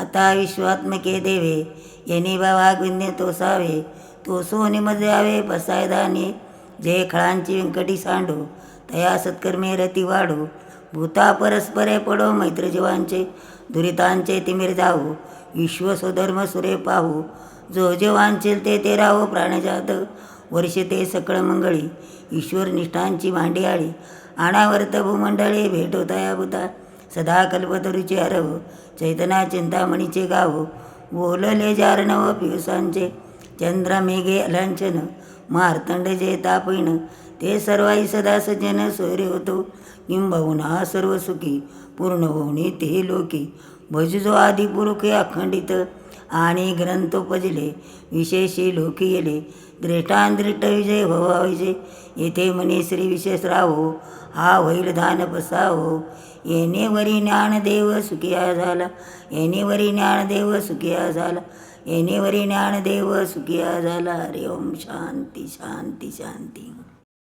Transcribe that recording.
आता विश्वात्मके देवे येणे वाघविंदे तोसावे. तो सोने मजावे बसाय जे खळांची व्यंकटी सांडो. तया सत्कर्मे रती वाढो. भूता परस्परे पडो मैत्रजीवांचे दुरितांचे तिमिर जावो. विश्व स्वधर्म सुरे पाहू. जो जे वांचेल ते ते राहो प्राणजात. वर्ष ते सकळ मंगळी. ईश्वर निष्ठांची मांडी अनावर्त भूमंडळे भेटो तया भूता सदा कल्पतरुचे हरव चैतना चिंतामणीचे गाव बोलले जारणव पियुसांचे चंद्र मेघे अलांचन मार्तंड जे तापण ते सर्वाई सदा सज्जन सोयरे होतो किंबहुना सर्व सुखी पूर्ण होणे ते लोकी भजजो आदी पुरुखे अखंडित आणि ग्रंथोपजले विशेषी लोकी येले. दृष्टांदृष्ट विजय भवा विजय येथे म्हणे श्री विशेष राहो हा होईल दान पसाहो येणे वरी ज्ञानदेव सुखिया झाला. येणे वरी ज्ञानदेव सुखिया झाला. येणे वरी ज्ञानदेव सुखिया झाला. हरि ओम शांती शांती शांती.